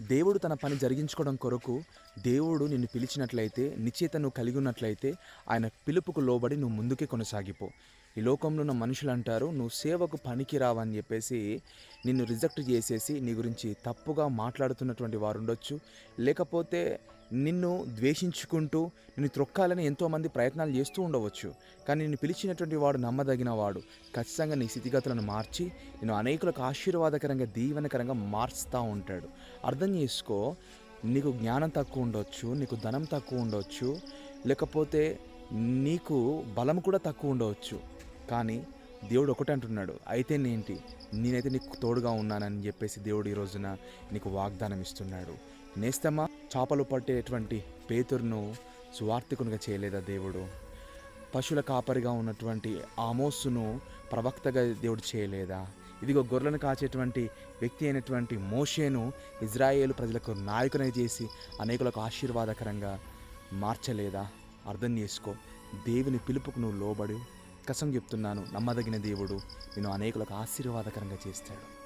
దేవుడు తన పని జరిగించుకోవడం కొరకు దేవుడు నిన్ను పిలిచినట్లయితే నిశ్చేత నువ్వు కలిగి ఉన్నట్లయితే ఆయన పిలుపుకు లోబడి నువ్వు ముందుకే కొనసాగిపో. ఈ లోకంలో ఉన్న మనుషులు అంటారు నువ్వు సేవకు పనికి రావని చెప్పేసి నిన్ను రిజెక్ట్ చేసేసి నీ గురించి తప్పుగా మాట్లాడుతున్నటువంటి వారు ఉండొచ్చు. లేకపోతే నిన్ను ద్వేషించుకుంటూ నిన్ను త్రొక్కాలని ఎంతోమంది ప్రయత్నాలు చేస్తూ ఉండవచ్చు. కానీ నిన్ను పిలిచినటువంటి వాడు నమ్మదగిన వాడు. ఖచ్చితంగా నీ స్థితిగతులను మార్చి నేను అనేకులకు ఆశీర్వాదకరంగా దీవెనకరంగా మార్చుతూ ఉంటాడు. అర్థం చేసుకో నీకు జ్ఞానం తక్కువ ఉండొచ్చు నీకు ధనం తక్కువ ఉండొచ్చు. లేకపోతే నీకు బలం కూడా తక్కువ ఉండవచ్చు. కానీ దేవుడు ఒకటే అంటున్నాడు అయితే నేంటి? నేనైతే నీకు తోడుగా ఉన్నానని చెప్పేసి దేవుడు ఈ రోజున నీకు వాగ్దానం ఇస్తున్నాడు. నేస్తమా? చేపలు పట్టేటువంటి పేతురును సువార్థికునిగా చేయలేదా దేవుడు? పశువుల కాపరిగా ఉన్నటువంటి ఆమోస్సును ప్రవక్తగా దేవుడు చేయలేదా? ఇదిగో గొర్రెలను కాచేటువంటి వ్యక్తి అయినటువంటి మోషేను ఇజ్రాయేల్ ప్రజలకు నాయకుని చేసి అనేకులకు ఆశీర్వాదకరంగా మార్చలేదా? అర్థం చేసుకో దేవుని పిలుపుకు నువ్వు లోబడి. కసం చెప్తున్నాను. నమ్మదగిన దేవుడు. నేను అనేకులకు ఆశీర్వాదకరంగా చేస్తాడు.